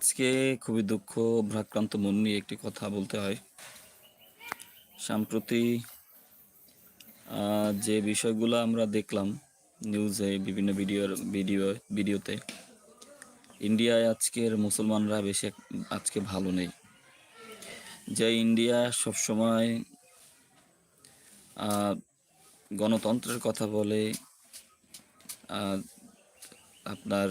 আজকে খুবই দুঃখ ভারাক্রান্ত মন নিয়ে একটি কথা বলতে হয়। সম্প্রতি যে বিষয়গুলো আমরা দেখলাম নিউজে, বিভিন্ন ভিডিওর ভিডিও, ভিডিওতে, ইন্ডিয়ায় আজকের মুসলমানরা বেশি আজকে ভালো নেই। যে ইন্ডিয়া সবসময় গণতন্ত্রের কথা বলে আপনার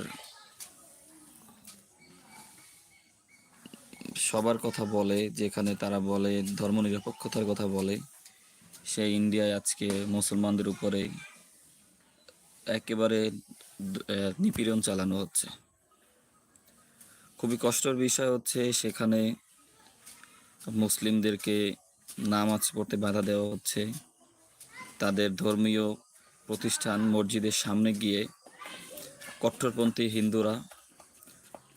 সবার কথা বলে, যেখানে তারা বলে, ধর্মনিরপেক্ষতার কথা বলে, সেই ইন্ডিয়ায় আজকে মুসলমানদের উপরে একেবারে নিপীড়ন চালানো হচ্ছে। খুবই কষ্টের বিষয় হচ্ছে সেখানে মুসলিমদেরকে নামাজ পড়তে বাধা দেওয়া হচ্ছে। তাদের ধর্মীয় প্রতিষ্ঠান মসজিদের সামনে গিয়ে কট্টরপন্থী হিন্দুরা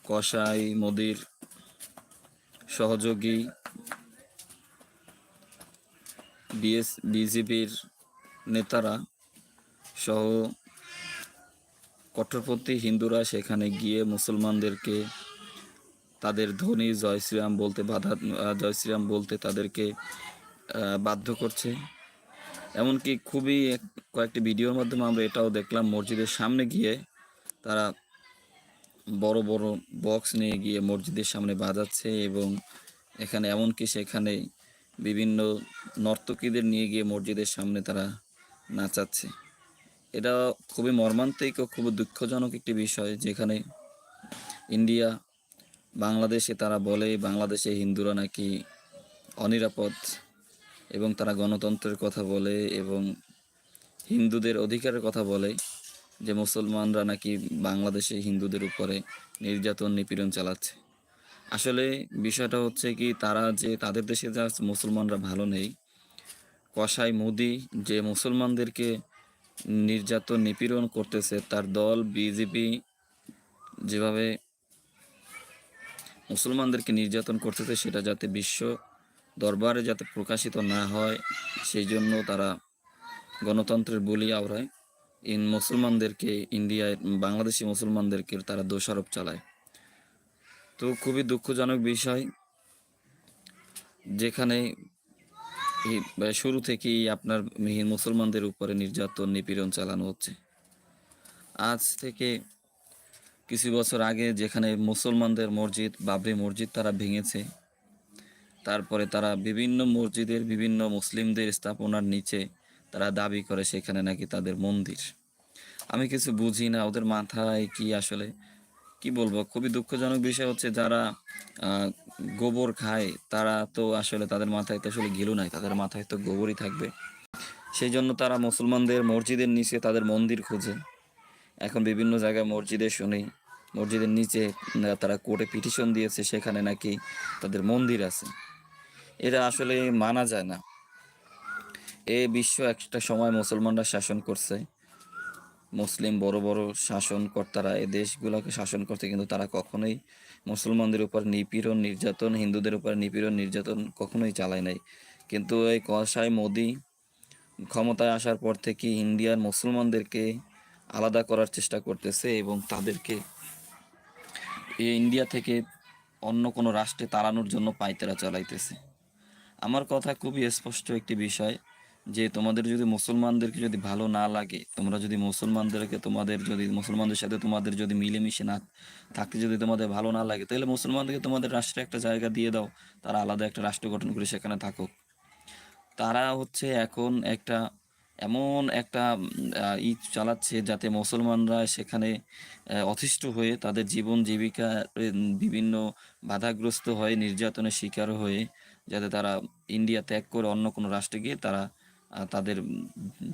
কসাই, মোদির সহযোগী বিএস বিজেপির নেতারা সহ কট্টরপন্থী হিন্দুরা সেখানে গিয়ে মুসলমানদেরকে তাদের ধ্বনি জয় শ্রীরাম বলতে বাধা, জয় শ্রীরাম বলতে তাদেরকে বাধ্য করছে। এমনকি খুবই কয়েকটি ভিডিওর মাধ্যমে আমরা এটাও দেখলাম, মসজিদের সামনে গিয়ে তারা বড় বড় বক্স নিয়ে গিয়ে মসজিদের সামনে বাজাচ্ছে এবং এখানে এমনকি সেখানে বিভিন্ন নর্তকীদের নিয়ে গিয়ে মসজিদের সামনে তারা নাচাচ্ছে। এটা খুবই মর্মান্তিক ও খুবই দুঃখজনক একটি বিষয় যেখানে ইন্ডিয়া, বাংলাদেশে তারা বলে বাংলাদেশে হিন্দুরা নাকি অনিরাপদ এবং তারা গণতন্ত্রের কথা বলে এবং হিন্দুদের অধিকারের কথা বলে। যে মুসলমানরা নাকি বাংলাদেশে হিন্দুদের উপরে নির্যাতন, নিপীড়ন চালাচ্ছে। আসলে বিষয়টা হচ্ছে কি, তারা যে তাদের দেশে যা মুসলমানরা ভালো নেই, কসাই মোদি যে মুসলমানদেরকে নির্যাতন, নিপীড়ন করতেছে, তার দল, বিজেপি যেভাবে মুসলমানদেরকে নির্যাতন করতেছে, সেটা যাতে বিশ্ব দরবারে যাতে প্রকাশিত না হয়, সেই জন্য তারা গণতন্ত্রের বলি আওড়ায়। ইন মুসলমানদেরকে, ইন্ডিয়ায়, বাংলাদেশি মুসলমানদেরকে তারা দোষারোপ চালায়। তো খুবই দুঃখজনক বিষয়, যেখানে শুরু থেকেই আপনার মুসলমানদের উপরে নির্যাতন, নিপীড়ন চালানো হচ্ছে। আজ থেকে কিছু বছর আগে যেখানে মুসলমানদের মসজিদ, বাবরি মসজিদ তারা ভেঙেছে, তারপরে তারা বিভিন্ন মসজিদের বিভিন্ন মুসলিমদের স্থাপনার নিচে তারা দাবি করে সেখানে নাকি তাদের মন্দির। আমি কিছু বুঝি না, ওদের মাথায় কি আসলে, কি বলব? খুবই দুঃখজনক বিষয় হচ্ছে যারা গোবর খায়, তারা তো আসলে তাদের মাথায় তো আসলে ঘিলু নাই, তাদের মাথায় তো গোবরই থাকবে। সেই জন্য তারা মুসলমানদের মসজিদের নিচে তাদের মন্দির খোঁজে। এখন বিভিন্ন জায়গায় মসজিদে শুনি, মসজিদের নিচে তারা কোর্টে পিটিশন দিয়েছে, সেখানে নাকি তাদের মন্দির আছে। এটা আসলে মানা যায় না। এ বিশ্ব একটা সময় মুসলমানরা শাসন করছে। মুসলিম বড় বড় শাসনকর্তারা এই দেশগুলোকে শাসন করতে কিন্তু তারা কখনোই মুসলমানদের উপর নিপীড়ন, নির্যাতন, হিন্দুদের উপর নিপীড়ন, নির্যাতন কখনোই চালায় নাই। কিন্তু এই কসাই মোদি ক্ষমতায় আসার পর থেকে ইন্ডিয়ার মুসলমানদেরকে আলাদা করার চেষ্টা করতেছে এবং তাদেরকে ইন্ডিয়া থেকে অন্য কোনো রাষ্ট্রে তাড়ানোর জন্য পায়তারা চালাইতেছে। আমার কথা খুবই স্পষ্ট একটি বিষয় যে তোমাদের যদি মুসলমানদেরকে যদি ভালো না লাগে, তোমরা যদি মুসলমানদেরকে তোমাদের যদি, মুসলমানদের সাথে তোমাদের যদি মিলেমিশে না থাকতে যদি তোমাদের ভালো না লাগে, তাহলে মুসলমানদেরকে তোমাদের রাষ্ট্রে একটা জায়গা দিয়ে দাও। তারা আলাদা একটা রাষ্ট্র গঠন করে সেখানে থাকুক। তারা হচ্ছে এখন একটা, এমন একটা ই চালাচ্ছে যাতে মুসলমানরা সেখানে অতিষ্ঠ হয়ে তাদের জীবন জীবিকা বিভিন্ন বাধাগ্রস্ত হয়ে নির্যাতনের শিকার হয়ে যাতে তারা ইন্ডিয়া ত্যাগ করে অন্য কোনো রাষ্ট্রে গিয়ে তারা তাদের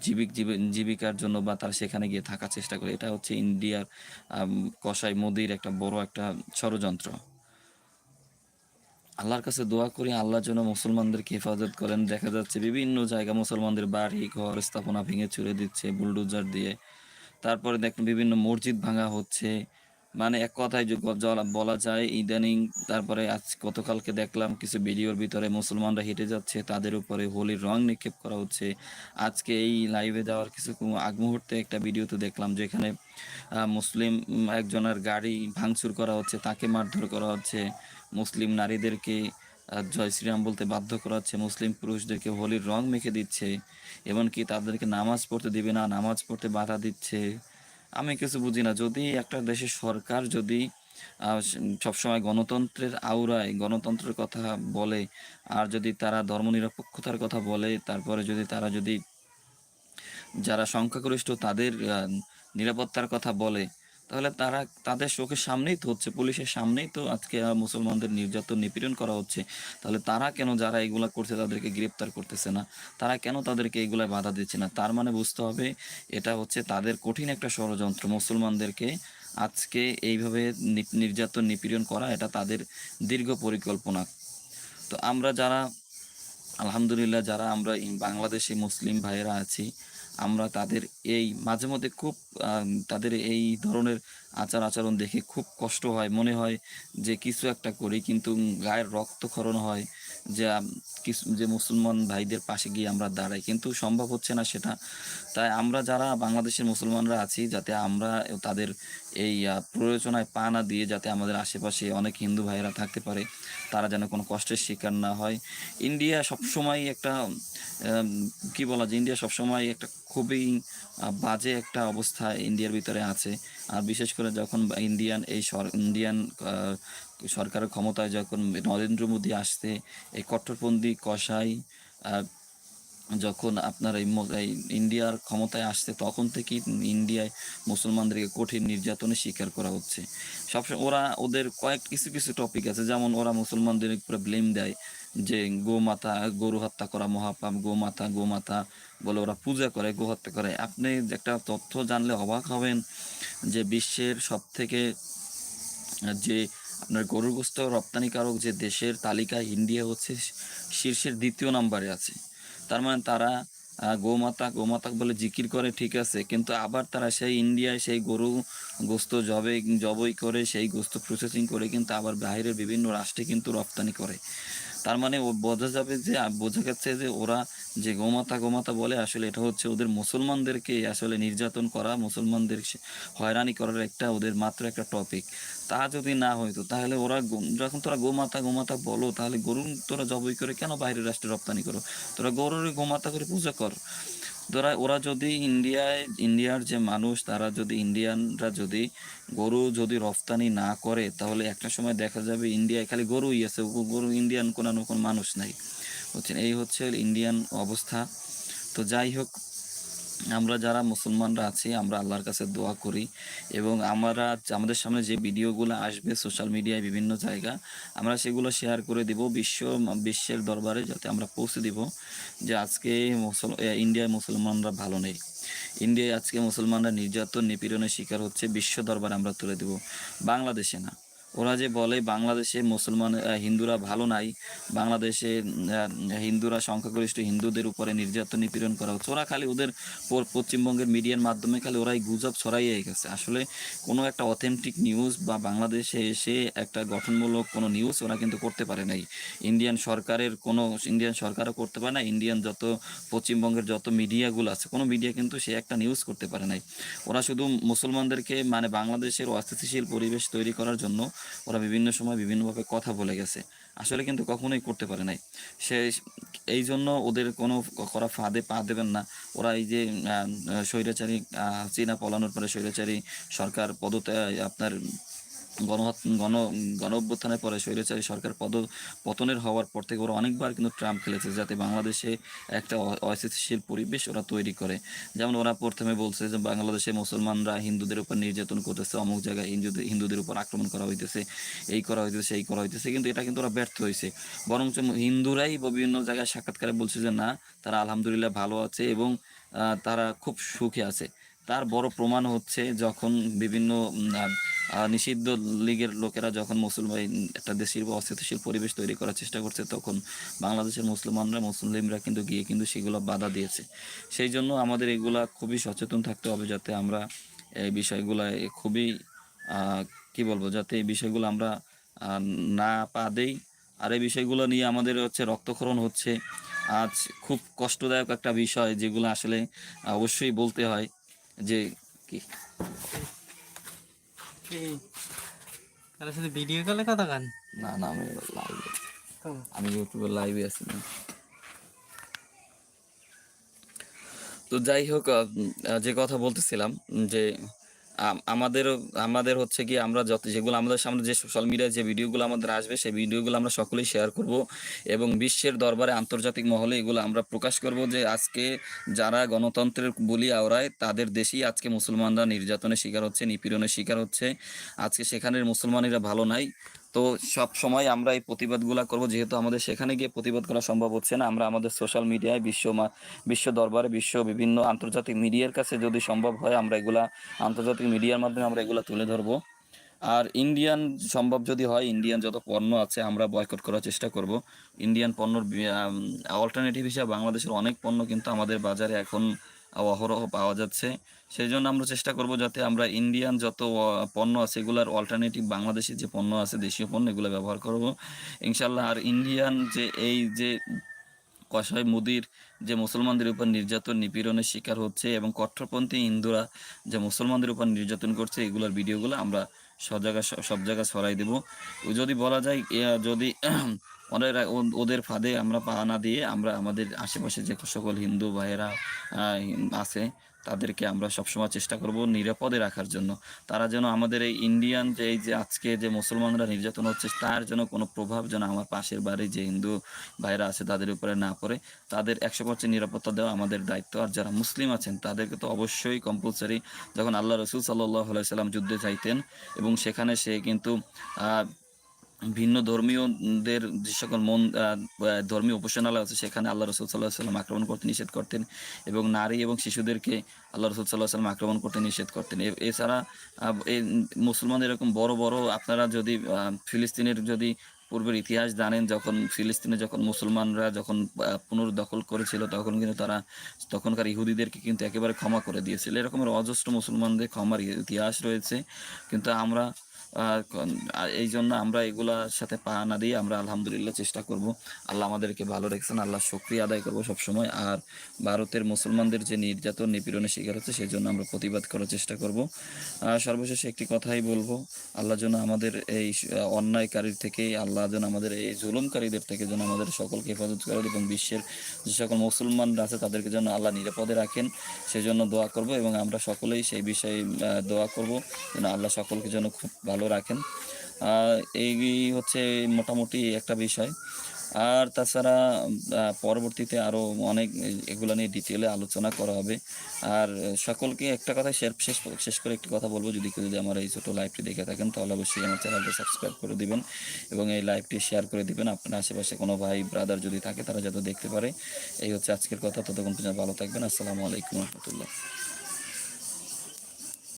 জীবিক জীবি- জীবিকার জন্য বা তারা সেখানে গিয়ে থাকার চেষ্টা করে। এটা হচ্ছে ইন্ডিয়ার কসাই মোদির একটা বড় একটা ষড়যন্ত্র। আল্লাহর কাছে দোয়া করি, আল্লাহ যেন মুসলমানদেরকে হেফাজত করেন। দেখা যাচ্ছে বিভিন্ন জায়গা মুসলমানদের বাড়ি, ঘর স্থাপনা ভেঙে চুরে দিচ্ছে, বুলডোজার দিয়ে। তারপরে দেখুন বিভিন্ন মসজিদ ভাঙা হচ্ছে। মানে এক কথায় বলা যায়, ইদানিং তারপরে আজ গতকালকে দেখলাম কিছু ভিডিওর ভিতরে মুসলমানরা হেঁটে যাচ্ছে, তাদের উপরে হোলির রং নিক্ষেপ করা হচ্ছে। আজকে এই লাইভে যাওয়ার কিছু আগ মুহূর্তে একটা ভিডিওতে দেখলাম যেখানে মুসলিম একজনের গাড়ি ভাঙচুর করা হচ্ছে, তাকে মারধর করা হচ্ছে। মুসলিম নারীদেরকে জয় শ্রীরাম বলতে বাধ্য করা হচ্ছে। মুসলিম পুরুষদেরকে হোলির রং মেখে দিচ্ছে, এমনকি তাদেরকে নামাজ পড়তে দিবে না, নামাজ পড়তে বাধা দিচ্ছে। আমি কিছু বুঝি না। যদি একটা দেশের সরকার যদি সবসময় গণতন্ত্রের আওরায় গণতন্ত্রের কথা বলে, আর যদি তারা ধর্মনিরপেক্ষতার কথা বলে, তারপরে যদি তারা যদি, যারা সংখ্যাগরিষ্ঠ তাদের নিরাপত্তার কথা বলে তাহলে তারা, তাদের চোখের সামনেই তো হচ্ছে, পুলিশের সামনেই তো আজকে মুসলমানদের নির্যাতন নিপীড়ন করা হচ্ছে। তাহলে তারা কেন যারা এগুলা করছে তাদেরকে গ্রেপ্তার করতেছে না? তারা কেন তাদেরকে এগুলায় বাধা দিচ্ছে না? তার মানে বুঝতে হবে, এটা হচ্ছে তাদের কঠিন একটা ষড়যন্ত্র। মুসলমানদেরকে আজকে এইভাবে নির্যাতন নিপীড়ন করা, এটা তাদের দীর্ঘ পরিকল্পনা। তো আমরা যারা, আলহামদুলিল্লাহ যারা আমরা বাংলাদেশি মুসলিম ভাইয়েরা আছি আমরা তাদের এই মাঝে মধ্যে খুব তাদের এই ধরনের আচার আচরণ দেখে খুব কষ্ট হয়, মনে হয় যে কিছু একটা করি কিন্তু গায়ের রক্তক্ষরণ হয়। যে কিছু যে মুসলমান ভাইদের পাশে গিয়ে আমরা দাঁড়াই কিন্তু সম্ভব হচ্ছে না সেটা। তাই আমরা যারা বাংলাদেশের মুসলমানরা আছি যাতে আমরা তাদের এই আহ, প্ররোচনায় পা না দিয়ে যাতে আমাদের আশেপাশে অনেক হিন্দু ভাইয়েরা থাকতে পারে তারা যেন কোনো কষ্টের শিকার না হয়। ইন্ডিয়া সবসময় একটা কি বলা যায় ইন্ডিয়া সবসময় একটা খুবই বাজে একটা অবস্থা ইন্ডিয়ার ভিতরে আছে। আর বিশেষ করে যখন ইন্ডিয়ান এই ইন্ডিয়ান আহ, সরকারের ক্ষমতায় যখন নরেন্দ্র মোদী আসতে এই কট্টরপন্থী আহ, যখন আপনার এই ইন্ডিয়ার ক্ষমতায় আসছে তখন থেকেই ইন্ডিয়ায় মুসলমানদেরকে কঠিন নির্যাতনের শিকার করা হচ্ছে। সবসময় ওরা ওদের কয়েক কিছু কিছু টপিক আছে। যেমন ওরা মুসলমানদের উপরে ব্লেম দেয় যে গোমাতা গরু হত্যা করা মহাপাপ গোমাতা গোমাতা বলে ওরা পূজা করে গো হত্যা করে। আপনি একটা তথ্য জানলে অবাক হবেন যে বিশ্বের সব থেকে যে আপনার গরুর গোস্ত রপ্তানিকারক যে দেশের তালিকায় ইন্ডিয়া হচ্ছে, শীর্ষের দ্বিতীয় নাম্বারে আছে। তার মানে তারা গোমাতা গোমাতা বলে জিকির করে, ঠিক আছে। কিন্তু আবার তারা সেই ইন্ডিয়ায় সেই গরু গোস্ত জবে, জবই করে, সেই গোস্ত প্রসেসিং করে কিন্তু আবার বাইরের বিভিন্ন রাষ্ট্রে কিন্তু রপ্তানি করে। তার মানে ও বোঝা যাবে যে বোঝা যাচ্ছে যে ওরা যে গোমাতা গোমাতা বলে, আসলে এটা হচ্ছে ওদের মুসলমানদেরকে আসলে নির্যাতন করা, মুসলমানদের হয়রানি করার একটা ওদের মাত্র একটা টপিক তা যদি না হইতো, তাহলে ওরা যখন তোরা গোমাতা গোমাতা বলো, তাহলে গরু তোরা জবই করে কেন বাইরের রাষ্ট্রে রপ্তানি করো? তোরা গরুর গোমাতা করে পূজা কর। তোরা, ওরা যদি ইন্ডিয়ায়, ইন্ডিয়ার যে মানুষ, তারা যদি ইন্ডিয়ানরা যদি গরু যদি রফতানি না করে, তাহলে একটা সময় দেখা যাবে ইন্ডিয়ায় খালি গরুই আছে গরু ইন্ডিয়ান কোনো কোনো মানুষ নাই। বুঝছেন? এই হচ্ছে ইন্ডিয়ান অবস্থা। তো যাই হোক আমরা যারা মুসলমানরা আছি, আমরা আল্লাহর কাছে দোয়া করি এবং আমরা আমাদের সামনে যে ভিডিওগুলো আসবে সোশ্যাল মিডিয়ায় বিভিন্ন জায়গা, আমরা সেগুলো শেয়ার করে দিব বিশ্ব, বিশ্বের দরবারে যাতে আমরা পৌঁছে দিব যে আজকে মুসল ইন্ডিয়ায় মুসলমানরা ভালো নেই। ইন্ডিয়ায় আজকে মুসলমানরা নির্যাতন, নিপীড়নের শিকার হচ্ছে, বিশ্ব দরবারে আমরা তুলে দেব। বাংলাদেশে না। ওরা যে বলে বাংলাদেশে মুসলমান হিন্দুরা ভালো নাই, বাংলাদেশে হিন্দুরা সংখ্যাগরিষ্ঠ হিন্দুদের উপরে নির্যাতন নিপীড়ন করা হচ্ছে। ওরা খালি ওদের পশ্চিমবঙ্গের মিডিয়ার মাধ্যমে খালি ওরাই গুজব ছড়াইয়ে গেছে। আসলে কোনো একটা অথেন্টিক নিউজ বা বাংলাদেশে এসে একটা গঠনমূলক কোনো নিউজ ওরা কিন্তু করতে পারে নাই। ইন্ডিয়ান সরকারের কোনো ইন্ডিয়ান সরকারও করতে পারে না ইন্ডিয়ান যত পশ্চিমবঙ্গের যত মিডিয়াগুলো আছে, কোনো মিডিয়া কিন্তু সে একটা নিউজ করতে পারে নাই। ওরা শুধু মুসলমানদেরকে মানে বাংলাদেশের অস্থিতিশীল পরিবেশ তৈরি করার জন্য ওরা বিভিন্ন সময় বিভিন্নভাবে কথা বলে গেছে। আসলে কিন্তু কখনোই করতে পারে নাই। সে এই জন্য ওদের কোনো করা ফাঁদে পা দেবেন না। ওরা এই যে স্বৈরাচারী চীনা পলানোর পরে স্বৈরাচারী সরকার পদত্যাগ, আপনার গণহত গণ গণ অভ্যুত্থানের পরে স্বৈরাচারী সরকার পদ, পতনের হওয়ার পর থেকে ওরা অনেকবার কিন্তু ট্রাম্প খেলেছে যাতে বাংলাদেশে একটা অস্থিতিশীল পরিবেশ ওরা তৈরি করে। যেমন ওরা প্রথমে বলছে যে বাংলাদেশে মুসলমানরা হিন্দুদের উপর নির্যাতন করতেছে, অমুক জায়গায় হিন্দুদের হিন্দুদের উপর আক্রমণ করা হইতেছে, এই করা হইতেছে এই করা হইতেছে, কিন্তু এটা কিন্তু ওরা ব্যর্থ হয়েছে বরঞ্চ হিন্দুরাই বিভিন্ন জায়গায় সাক্ষাৎকারে বলছে যে না, তারা আলহামদুলিল্লাহ ভালো আছে এবং তারা খুব সুখে আছে। তার বড় প্রমাণ হচ্ছে যখন বিভিন্ন নিষিদ্ধ লীগের লোকেরা যখন মুসলমান একটা দেশের বা অস্থিতিশীল পরিবেশ তৈরি করার চেষ্টা করছে, তখন বাংলাদেশের মুসলমানরা, মুসলিমরা কিন্তু গিয়ে কিন্তু সেগুলো বাধা দিয়েছে। সেই জন্য আমাদের এগুলা খুবই সচেতন থাকতে হবে যাতে আমরা এই বিষয়গুলো খুবই কি বলব, যাতে এই বিষয়গুলো আমরা না পা দেই। আর এই বিষয়গুলো নিয়ে আমাদের হচ্ছে রক্তক্ষরণ হচ্ছে। আজ খুব কষ্টদায়ক একটা বিষয় যেগুলো আসলে অবশ্যই বলতে হয় যে কি? কারোর সাথে ভিডিও কলে কথা কান? না না আমি লাইভে আমি ইউটিউবে লাইভে আছি না। তো যাই হোক যে কথা বলতেছিলাম যে আমাদের আমাদের হচ্ছে কি আমরা যত যেগুলো আমাদের সামনে যে সোশ্যাল মিডিয়ায় যে ভিডিওগুলো আমাদের আসবে, সেই ভিডিওগুলো আমরা সকলেই শেয়ার করব এবং বিশ্বের দরবারে আন্তর্জাতিক মহলে এগুলো আমরা প্রকাশ করব যে আজকে যারা গণতন্ত্রের বলি আওড়ায়, তাদের দেশেই আজকে মুসলমানরা নির্যাতনের শিকার হচ্ছে, নিপীড়নের শিকার হচ্ছে। আজকে সেখানের মুসলমানেরা ভালো নাই। তো সব সময় আমরা এই প্রতিবাদগুলো করব, যেহেতু আমাদের সেখানে গিয়ে প্রতিবাদ করা সম্ভব হচ্ছে না। আমরা আমাদের সোশ্যাল মিডিয়ায় বিশ্ব বিশ্ব দরবারে, বিশ্ব বিভিন্ন আন্তর্জাতিক মিডিয়ার কাছে যদি সম্ভব হয়, আমরা এগুলা আন্তর্জাতিক মিডিয়ার মাধ্যমে আমরা এগুলা তুলে ধরবো। আর ইন্ডিয়ান সম্ভব যদি হয় ইন্ডিয়ান যত পণ্য আছে, আমরা বয়কট করার চেষ্টা করব। ইন্ডিয়ান পণ্যর অল্টারনেটিভ হিসাবে বাংলাদেশের অনেক পণ্য কিন্তু আমাদের বাজারে এখন অহরহ পাওয়া যাচ্ছে। সেই জন্য আমরা চেষ্টা করব যাতে আমরা ইন্ডিয়ান যত পণ্য আছে এগুলার অল্টারনেটিভ বাংলাদেশের যে পণ্য আছে, দেশীয় পণ্য এগুলো ব্যবহার করব। ইনশাল্লাহ আর ইন্ডিয়ান যে এই যে কষাই মুদির যে মুসলমানদের উপর নির্যাতন, নিপীড়নের শিকার হচ্ছে এবং কট্টরপন্থী হিন্দুরা যে মুসলমানদের উপর নির্যাতন করছে, এগুলোর ভিডিওগুলো আমরা সব জায়গায় সব জায়গায় ছড়াই দেব। যদি বলা যায় যদি ওদের ওদের ফাঁদে আমরা পা না দিয়ে আমরা আমাদের আশেপাশে যে সকল হিন্দু ভাইয়েরা আছে, তাদেরকে আমরা সবসময় চেষ্টা করব নিরাপদে রাখার জন্য। তারা যেন আমাদের এই ইন্ডিয়ান যে, এই যে আজকে যে মুসলমানরা নির্যাতন হচ্ছে, তার যেন কোনো প্রভাব যেন আমার পাশের বাড়ি যে হিন্দু ভাইরা আছে, তাদের উপরে না পড়ে, তাদের একশো পার্সেন্ট নিরাপত্তা দেওয়া আমাদের দায়িত্ব। আর যারা মুসলিম আছেন, তাদেরকে তো অবশ্যই কম্পালসারি যখন আল্লাহ রসুল সাল্লাহ সাল্লাম যুদ্ধে যাইতেন এবং সেখানে সে কিন্তু ভিন্ন ধর্মীয়দের যে সকল মন ধর্মীয় উপাসনালয় আছে, সেখানে আল্লাহ রসুল সাল্লাহ সাল্লাম আক্রমণ করতে নিষেধ করতেন এবং নারী এবং শিশুদেরকে আল্লাহ রসুল সাল্লাহ সাল্লাম আক্রমণ করতে নিষেধ করতেন। এছাড়া এই মুসলমানদের এরকম বড় বড় আপনারা যদি ফিলিস্তিনের যদি পূর্বের ইতিহাস জানেন, যখন ফিলিস্তিনে যখন মুসলমানরা যখন পুনর্দখল করেছিল, তখন কিন্তু তারা তখনকার ইহুদিদেরকে কিন্তু একেবারে ক্ষমা করে দিয়েছিল। এরকমের অজস্র মুসলমানদের ক্ষমার ইতিহাস রয়েছে। কিন্তু আমরা আর এই জন্য আমরা এগুলার সাথে পা না দিয়ে আমরা আলহামদুলিল্লাহ চেষ্টা করব। আল্লাহ আমাদেরকে ভালো রেখেছেন, আল্লাহ শুক্রিয়া আদায় করব সবসময়। আর ভারতের মুসলমানদের যে নির্যাতন, নিপীড়নের শিকার হচ্ছে, সেই জন্য আমরা প্রতিবাদ করার চেষ্টা করব। সর্বশেষে একটি কথাই বলব, আল্লাহ যেন আমাদের এই অন্যায়কারীর থেকে, আল্লাহ যেন আমাদের এই জুলুমকারীদের থেকে যেন আমাদের সকলকে হেফাজত করেন এবং বিশ্বের যে সকল মুসলমানরা আছে, তাদেরকে যেন আল্লাহ নিরাপদে রাখেন, সেজন্য দোয়া করব এবং আমরা সকলেই সেই বিষয়ে দোয়া করব। যেন আল্লাহ সকলকে যেন খুব ভালো রাখেন। আহ, এই হচ্ছে মোটামুটি একটা বিষয়। আর তাছাড়া পরবর্তীতে আরও অনেক এগুলো নিয়ে ডিটেলে আলোচনা করা হবে। আর সকলকে একটা কথা শেষ শেষ শেষ করে একটি কথা বলব। যদি কেউ যদি আমার এই ছোটো লাইভটি দেখে থাকেন তাহলে অবশ্যই আমার চ্যানেলটা সাবস্ক্রাইব করে দিবেন এবং এই লাইভটি শেয়ার করে দিবেন। আপনার আশেপাশে কোনো ভাই ব্রাদার যদি থাকে তারা যাতে দেখতে পারে। এই হচ্ছে আজকের কথা। ততক্ষণ পর্যন্ত ভালো থাকবেন। আসসালামু আলাইকুম রহমতুল্লাহ।